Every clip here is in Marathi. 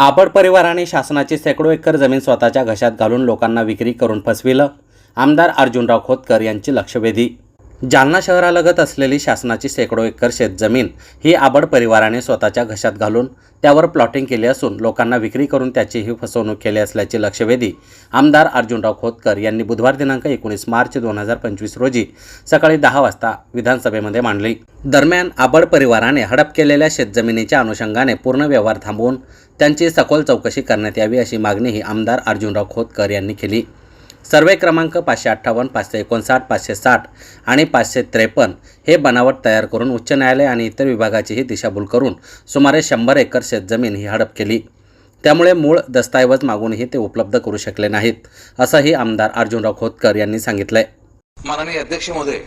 आबड परिवाराने शासनाची शेकडो एकर जमीन स्वतःच्या घशात घालून लोकांना विक्री करून फसविलं. आमदार अर्जुनराव खोतकर यांची लक्षवेधी जालना शहरालगत असलेली शासनाची शेकडो एकर शेतजमीन ही आबड परिवाराने स्वतःच्या घशात घालून त्यावर प्लॉटिंग केली असून लोकांना विक्री करून त्याची ही फसवणूक केली असल्याची लक्षवेधी आमदार अर्जुनराव खोतकर यांनी बुधवार दिनांक एकोणीस मार्च दोन हजार पंचवीस रोजी सकाळी दहा वाजता विधानसभेमध्ये मांडली. दरम्यान आबड परिवाराने हडप केलेल्या शेतजमिनीच्या अनुषंगाने पूर्ण व्यवहार थांबवून त्यांची सखोल चौकशी करण्यात यावी अशी मागणीही आमदार अर्जुनराव खोतकर यांनी केली. सर्वे क्रमांक पाचशे अठ्ठावन्न पाचशे एकोणसाठ पाचशे साठ आणि पाचशे त्रेपन्न हे बनावट तयार करून उच्च न्यायालय आणि इतर विभागाचीही दिशाभूल करून सुमारे शंभर एकर शेतजमीन ही हडप केली. त्यामुळे मूळ दस्तऐवज मागूनही ते उपलब्ध करू शकले नाहीत असंही आमदार अर्जुनराव खोतकर यांनी सांगितलंय. माननीय अध्यक्ष महोदय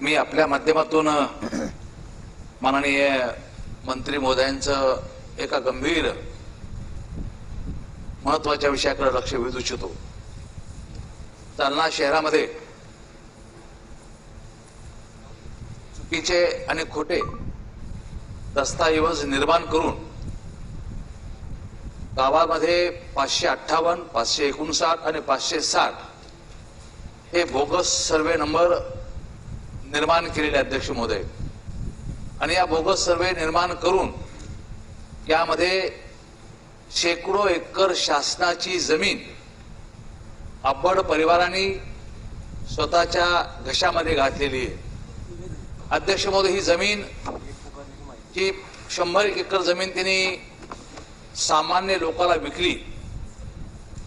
मी आपल्या माध्यमातून माननीय मंत्री महोदयांचं एका गंभीर महत्त्वाच्या विषयाकडे लक्ष वेधू इच्छितो. जालना शहरामध्ये चुकीचे आणि खोटे दस्तऐवज निर्माण करून गावामध्ये पाचशे अठ्ठावन्न पाचशे एकोणसाठ आणि पाचशे साठ हे बोगस सर्वे नंबर निर्माण केलेले अध्यक्ष महोदय. आणि या बोगस सर्वे निर्माण करून यामध्ये शेकडो एकर शासनाची जमीन अब्बड परिवाराने स्वतःच्या घशामध्ये घातलेली आहे. अध्यक्ष महोदय ही जमीन ही शंभर एकर जमीन त्यांनी सामान्य लोकाला विकली.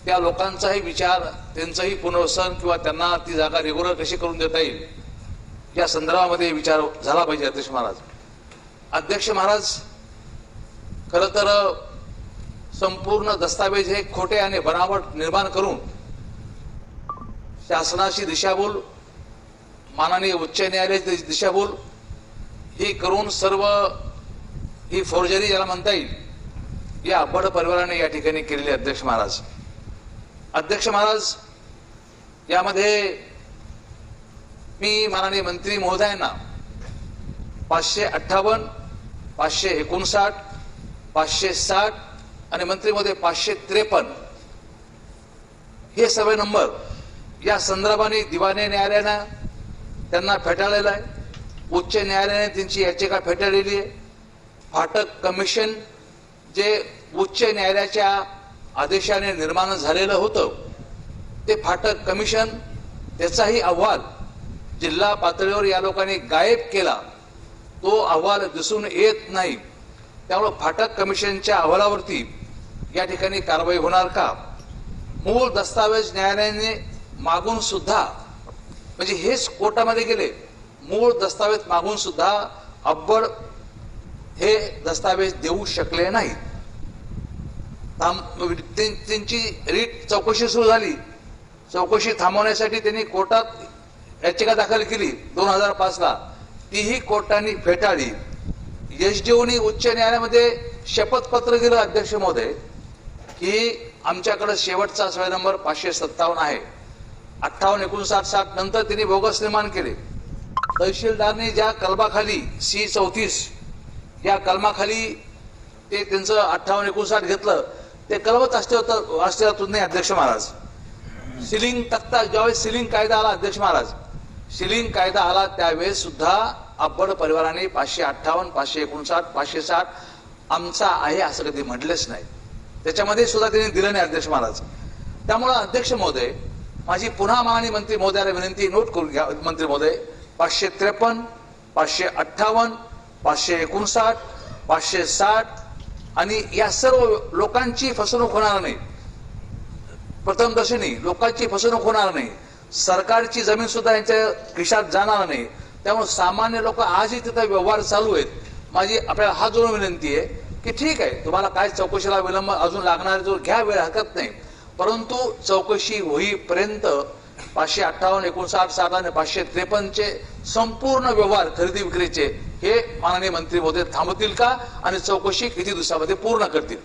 त्या लोकांचाही विचार त्यांचंही पुनर्वसन किंवा त्यांना ती जागा रेग्युलर कशी करून देता येईल या संदर्भामध्ये विचार झाला पाहिजे अध्यक्ष महाराज. अध्यक्ष महाराज खरं तर संपूर्ण दस्तावेज हे खोटे आणि बनावट निर्माण करून शासनाची दिशाभूल माननीय उच्च न्यायालयाची दिशाभूल ही करून सर्व ही फोर्जरी ज्याला म्हणता येईल या अब्बड परिवाराने या ठिकाणी केलेली अध्यक्ष महाराज. अध्यक्ष महाराज यामध्ये मी माननीय मंत्री महोदयांना पाचशे अठ्ठावन्न पाचशे एकोणसाठ पाचशे साठ आणि मंत्रीमध्ये पाचशे त्रेपन्न हे सगळे नंबर या संदर्भाने दिवाने न्यायालयानं त्यांना फेटाळलेला आहे. उच्च न्यायालयाने त्यांची याचिका फेटाळलेली आहे. फाटक कमिशन जे उच्च न्यायालयाच्या आदेशाने निर्माण झालेलं होतं ते फाटक कमिशन त्याचाही अहवाल जिल्हा पातळीवर या लोकांनी गायब केला. तो अहवाल दिसून येत नाही. त्यामुळे फाटक कमिशनच्या अहवालावरती या ठिकाणी कारवाई होणार का? मूळ दस्तावेज न्यायालयाने मागून सुद्धा म्हणजे हेच कोर्टामध्ये गेले. मूळ दस्तावेज मागून सुद्धा अब्बड हे दस्तावेज देऊ शकले नाहीत. थांब- म्हणजे त्यांची रीट चौकशी सुरू झाली. चौकशी थांबवण्यासाठी त्यांनी कोर्टात याचिका दाखल केली दोन हजार पाच ला तीही कोर्टाने फेटाळली. एसडीओनी उच्च न्यायालयामध्ये शपथपत्र दिलं अध्यक्ष महोदय की आमच्याकडे शेवटचा सर्वे नंबर पाचशे सत्तावन्न आहे. अठ्ठावन्न एकोणसाठ साठ नंतर त्यांनी बोगस निर्माण केले. तहसीलदारने ज्या कलमाखाली सी चौतीस या कलमाखाली ते त्यांचं अठ्ठावन्न एकोणसाठ घेतलं ते कलमच अस्तित्व अस्तित्वातून नाही अध्यक्ष महाराज. सिलिंग तक्ता ज्यावेळेस सिलिंग कायदा आला अध्यक्ष महाराज सिलिंग कायदा आला त्यावेळेस सुद्धा अब्बड परिवाराने पाचशे अठ्ठावन्न पाचशे एकोणसाठ पाचशे साठ आमचा आहे असं कधी म्हटलेच नाही. त्याच्यामध्ये सुद्धा त्यांनी दिलं नाही अध्यक्ष महाराज. त्यामुळं अध्यक्ष महोदय माझी पुन्हा माननीय मंत्री महोदयाला विनंती नोट करून घ्या मंत्री महोदय. पाचशे त्रेपन्न पाचशे अठ्ठावन्न पाचशे एकोणसाठ पाचशे साठ आणि या सर्व लोकांची फसवणूक होणार नाही. प्रथमदर्शनी लोकांची फसवणूक होणार नाही. सरकारची जमीन सुद्धा यांच्या खिशात जाणार नाही. त्यामुळे सामान्य लोक आजही तिथे व्यवहार चालू आहेत. माझी आपल्याला हा जोडून विनंती आहे की ठीक आहे तुम्हाला काय चौकशीला विलंब अजून लागणार जो घ्या वेळ हरकत नाही. परंतु चौकशी होईपर्यंत पाचशे अठ्ठावन्न एकोणसाठ साठ आणि पाचशे त्रेपन्नचे संपूर्ण व्यवहार खरेदी विक्रीचे हे माननीय मंत्री महोदय थांबतील का? आणि चौकशी किती दिवसामध्ये पूर्ण करतील?